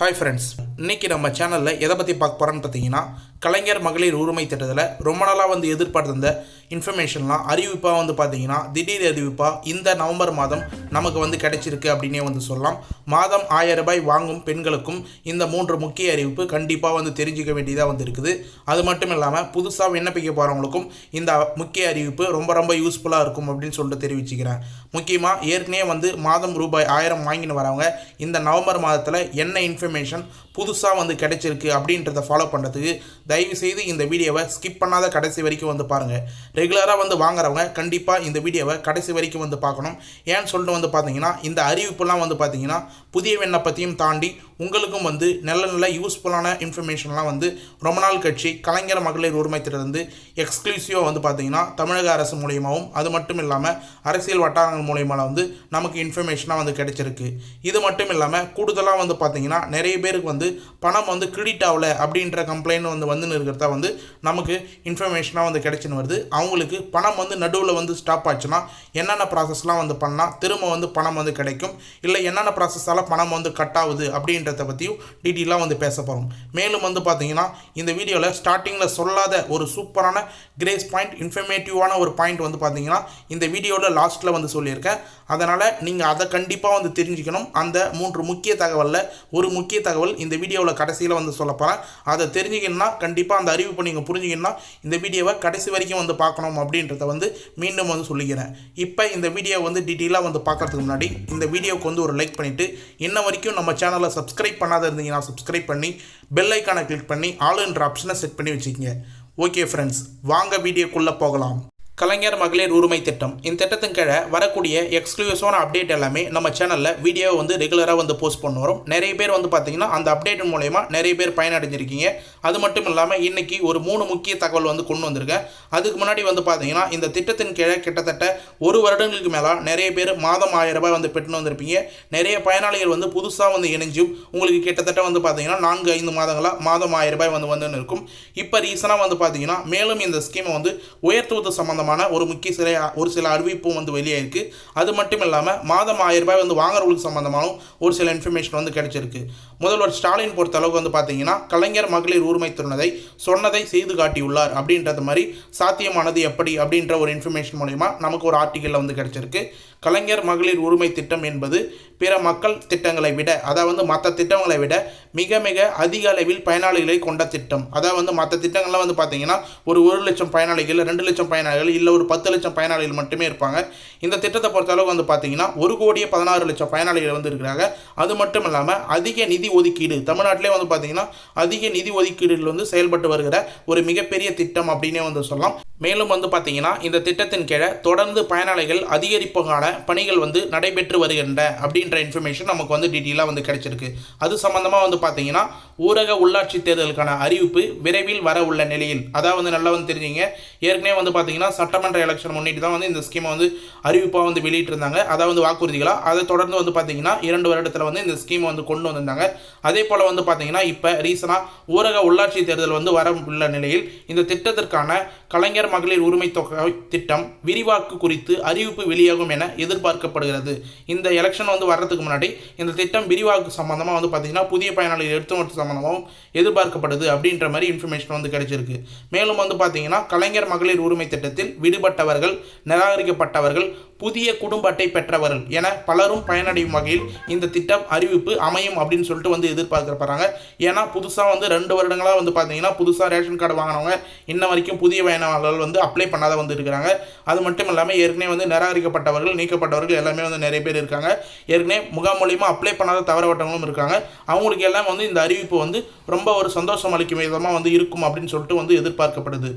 Hi friends இன்னைக்கு நம்ம சேனலில் எதை பற்றி பார்க்க போகிறோன்னு பார்த்தீங்கன்னா கலைஞர் மகளிர் உரிமை திட்டத்தில் ரொம்ப நாளாக வந்து எதிர்பார்த்திருந்த இன்ஃபர்மேஷன்லாம் அறிவிப்பாக வந்து பார்த்தீங்கன்னா திடீர் அறிவிப்பாக இந்த நவம்பர் மாதம் நமக்கு வந்து கிடைச்சிருக்கு அப்படின்னே வந்து சொல்லலாம். மாதம் ஆயிரம் ரூபாய் வாங்கும் பெண்களுக்கும் இந்த மூன்று முக்கிய அறிவிப்பு கண்டிப்பாக வந்து தெரிஞ்சுக்க வேண்டியதாக வந்து இருக்குது. அது மட்டும் இல்லாமல் புதுசாக விண்ணப்பிக்க போகிறவங்களுக்கும் இந்த முக்கிய அறிவிப்பு ரொம்ப ரொம்ப யூஸ்ஃபுல்லாக இருக்கும் அப்படின்னு சொல்லிட்டு தெரிவிச்சுக்கிறேன். முக்கியமாக ஏற்கனவே வந்து மாதம் ரூபாய் ஆயிரம் வாங்கின்னு வரவங்க இந்த நவம்பர் மாதத்தில் என்ன இன்ஃபர்மேஷன் புது புதுசாக வந்து கிடைச்சிருக்கு அப்படின்றத ஃபாலோ பண்ணுறதுக்கு தயவு செய்து இந்த வீடியோவை ஸ்கிப் பண்ணாத கடைசி வரைக்கும் வந்து பாருங்கள் ரெகுலராக வந்து வாங்குறவங்க கண்டிப்பாக இந்த வீடியோவை கடைசி வரைக்கும் வந்து பார்க்கணும். ஏன்னு சொல்லிட்டு வந்து பார்த்தீங்கன்னா இந்த அறிவிப்புலாம் வந்து பார்த்தீங்கன்னா புதிய விண்ணப்பத்தையும் தாண்டி உங்களுக்கும் வந்து நல்ல நல்ல யூஸ்ஃபுல்லான இன்ஃபர்மேஷன்லாம் வந்து ரொம்ப நாள் கட்சி கலைஞர் மகளிர் உரிமைத்திலிருந்து எக்ஸ்க்ளூசிவாக வந்து பார்த்திங்கன்னா தமிழக அரசு மூலியமாகவும் அது மட்டும் இல்லாமல் அரசியல் வட்டாரங்கள் மூலியமாக வந்து நமக்கு இன்ஃபர்மேஷனாக வந்து கிடைச்சிருக்கு. இது மட்டும் இல்லாமல் கூடுதலாக வந்து பார்த்தீங்கன்னா நிறைய பேருக்கு வந்து பணம் வந்து கிரெடிட் ஆகல அப்படின்ற கம்ப்ளைண்ட் வந்து வந்து இருக்கிறதா வந்து நமக்கு இன்ஃபர்மேஷனாக வந்து கிடைச்சின்னு வருது. அவங்களுக்கு பணம் வந்து நடுவில் வந்து ஸ்டாப் ஆச்சுன்னா என்னென்ன ப்ராசஸ்லாம் வந்து பண்ணால் திரும்ப வந்து பணம் வந்து கிடைக்கும். இல்லை என்னென்ன ப்ராசஸால் பணம் வந்து கட் ஆகுது அப்படின்றத பற்றியும் டீட்டெயிலாக வந்து பேச போகிறோம் மேலும் வந்து பார்த்தீங்கன்னா இந்த வீடியோவில் ஸ்டார்டிங்கில் சொல்லாத ஒரு சூப்பரான கிரேஸ் பாயிண்ட் இன்ஃபர்மேட்டிவான ஒரு பாயிண்ட் வந்து பார்த்தீங்கன்னா இந்த வீடியோவில் லாஸ்ட்டில் வந்து சொல்லியிருக்கேன். அதனால் நீங்கள் அதை கண்டிப்பாக வந்து தெரிஞ்சுக்கணும். அந்த மூன்று முக்கிய தகவலில் ஒரு முக்கிய தகவல் இந்த வீடியோவில் கடைசியில் வந்து சொல்ல போகிறேன் அதை தெரிஞ்சுக்கணும்னா கண்டிப்பாக அந்த அறிவிப்பை நீங்கள் புரிஞ்சுக்கணும்னா இந்த வீடியோவை கடைசி வரைக்கும் வந்து பார்க்கணும் அப்படின்றத வந்து மீண்டும் வந்து சொல்லிக்கிறேன். இப்போ இந்த வீடியோ வந்து டீட்டெயிலாக வந்து பார்க்கறதுக்கு முன்னாடி இந்த வீடியோவுக்கு வந்து ஒரு லைக் பண்ணிவிட்டு இன்ன வரைக்கும் நம்ம சேனலை சப்ஸ்கிரைப் பண்ணாத இருந்தீங்கன்னா சப்ஸ்கிரைப் பண்ணி பெல் ஐக்கானை கிளிக் பண்ணி ஆளுன்ற ஆப்ஷனை செட் பண்ணி வச்சுக்கோங்க. ஓகே ஃப்ரெண்ட்ஸ் வாங்க வீடியோக்குள்ளே போகலாம். கலைஞர் மகளிர் உரிமை திட்டம். இந்த திட்டத்தின் கீழே வரக்கூடிய எக்ஸ்க்ளூசிவான அப்டேட் எல்லாமே நம்ம சேனலில் வீடியோ வந்து ரெகுலராக வந்து போஸ்ட் பண்ண வரும். நிறைய பேர் வந்து பார்த்தீங்கன்னா அந்த அப்டேட் மூலயமா நிறைய பேர் பயனடைஞ்சிருக்கீங்க. அது மட்டும் இல்லாமல் இன்றைக்கி ஒரு மூணு முக்கிய தகவல் வந்து கொண்டு வந்திருக்கேன். அதுக்கு முன்னாடி வந்து பார்த்தீங்கன்னா இந்த திட்டத்தின் கீழே கிட்டத்தட்ட ஒரு வருடங்களுக்கு மேலே நிறைய பேர் மாதம் ஆயிரம் ரூபாய் வந்து பெற்று வந்திருப்பீங்க. நிறைய பயனாளிகள் வந்து புதுசாக வந்து இணைஞ்சும் உங்களுக்கு கிட்டத்தட்ட வந்து பார்த்தீங்கன்னா நான்கு ஐந்து மாதங்களாக மாதம் ஆயிரம் ரூபாய் வந்து வந்துன்னு இருக்கும். இப்போ ரீசனாக வந்து பார்த்தீங்கன்னா மேலும் இந்த ஸ்கீமை வந்து உயர்த்துவது சம்பந்தமான ஒரு முக்கிய சில ஒரு சில அறிவிப்பும் வந்து வெளியே இருக்கு. அது மட்டும் இல்லாமல் மாதம் ஆயிரம் ரூபாய் வந்து வாங்குறவங்களுக்கு சம்பந்தமாகவும் ஒரு சில இன்ஃபர்மேஷன் வந்து கிடைச்சிருக்கு. முதல்வர் ஸ்டாலின் பொறுத்த அளவுக்கு வந்து பார்த்தீங்கன்னா கலைஞர் மகளிர் உரிமை திருநதை சொன்னதை செய்து காட்டியுள்ளார் அப்படின்றது மாதிரி சாத்தியமானது எப்படி அப்படின்ற ஒரு இன்ஃபர்மேஷன் மூலயமா நமக்கு ஒரு ஆர்டிக்கலில் வந்து கிடைச்சிருக்கு. கலைஞர் மகளிர் உரிமை திட்டம் என்பது பிற மக்கள் திட்டங்களை விட அதாவது மற்ற திட்டங்களை விட மிக மிக அதிக அளவில் பயனாளிகளை கொண்ட திட்டம். அதாவது வந்து மற்ற திட்டங்கள்லாம் வந்து பார்த்தீங்கன்னா ஒரு ஒரு லட்சம் பயனாளிகள் ரெண்டு லட்சம் பயனாளிகள் இல்லை ஒரு பத்து லட்சம் பயனாளிகள் மட்டுமே இருப்பாங்க. இந்த திட்டத்தை பொறுத்தளவுக்கு வந்து பார்த்தீங்கன்னா ஒரு கோடியே பதினாறு லட்சம் பயனாளிகள் வந்து இருக்கிறாங்க. அது மட்டும் இல்லாமல் அதிக நிதி ஒதுக்கீடு தமிழ்நாட்டிலே வந்து பார்த்தீங்கன்னா அதிக நிதி ஒதுக்கீடுகள் வந்து செயல்பட்டு வருகிற ஒரு மிகப்பெரிய திட்டம் அப்படின்னே வந்து சொல்லலாம். மேலும் வந்து பார்த்தீங்கன்னா இந்த திட்டத்தின் கீழே தொடர்ந்து பயனாளிகள் அதிகரிப்புக்கான பணிகள் வந்து நடைபெற்று வருகின்ற அப்படின்ற இன்ஃபர்மேஷன் நமக்கு வந்து டீட்டெயிலாக வந்து கிடைச்சிருக்கு. அது சம்மந்தமாக வந்து பார்த்தீங்கன்னா ஊரக உள்ளாட்சி தேர்தலுக்கான அறிவிப்பு விரைவில் வர உள்ள நிலையில். அதாவது வந்து நல்லா வந்து தெரிஞ்சுங்க. ஏற்கனவே வந்து பார்த்தீங்கன்னா சட்டமன்ற எலெக்ஷன் முன்னிட்டு தான் வந்து இந்த ஸ்கீமை வந்து அறிவிப்பாக வந்து வெளியிட்டிருந்தாங்க. அதாவது வந்து வாக்குறுதிகளாக அதை தொடர்ந்து வந்து பார்த்தீங்கன்னா இரண்டு வருடத்தில் வந்து இந்த ஸ்கீமை வந்து கொண்டு வந்திருந்தாங்க. அதே போல் வந்து பார்த்தீங்கன்னா இப்போ ரீசனாக ஊரக உள்ளாட்சி தேர்தல் வந்து வர உள்ள நிலையில் இந்த திட்டத்திற்கான கலைஞர் மகளிர் உரிமை தொகை திட்டம் விரிவாக்கு குறித்து அறிவிப்பு வெளியாகும் என எதிர்பார்க்கப்படுகிறது. இந்த எலெக்ஷன் வந்து வர்றதுக்கு முன்னாடி இந்த திட்டம் விரிவாக்கு சம்பந்தமாக வந்து பார்த்தீங்கன்னா புதிய பயனாளிகள் எடுத்து சம்பந்தமாகவும் எதிர்பார்க்கப்படுது அப்படின்ற மாதிரி இன்ஃபர்மேஷன் வந்து கிடைச்சிருக்கு. மேலும் வந்து பார்த்தீங்கன்னா கலைஞர் மகளிர் உரிமை திட்டத்தில் விடுபட்டவர்கள் நிராகரிக்கப்பட்டவர்கள் புதிய குடும்ப அட்டை பெற்றவர்கள் என பலரும் பயனடையும் வகையில் இந்த திட்டம் அறிவிப்பு அமையும் அப்படின்னு சொல்லிட்டு வந்து எதிர்பார்க்கப்படுறாங்க. ஏன்னா புதுசாக வந்து ரெண்டு வருடங்களாக வந்து பார்த்தீங்கன்னா புதுசாக ரேஷன் கார்டு வாங்கினவங்க இன்ன வரைக்கும் புதிய பயனாளர்கள் வந்து அப்ளை பண்ணாத வந்து இருக்கிறாங்க. அது மட்டும் இல்லாமல் ஏற்கனவே வந்து நிராகரிக்கப்பட்டவர்கள் நீக்கப்பட்டவர்கள் எல்லாமே வந்து நிறைய பேர் இருக்காங்க. ஏற்கனவே முகாம் மூலியமாக அப்ளை பண்ணாத தவறவட்டங்களும் இருக்காங்க. அவங்களுக்கு எல்லாம் வந்து இந்த அறிவிப்பு வந்து ரொம்ப ஒரு சந்தோஷம் அளிக்கும் விதமாக வந்து இருக்கும் அப்படின்னு சொல்லிட்டு வந்து எதிர்பார்க்கப்படுது.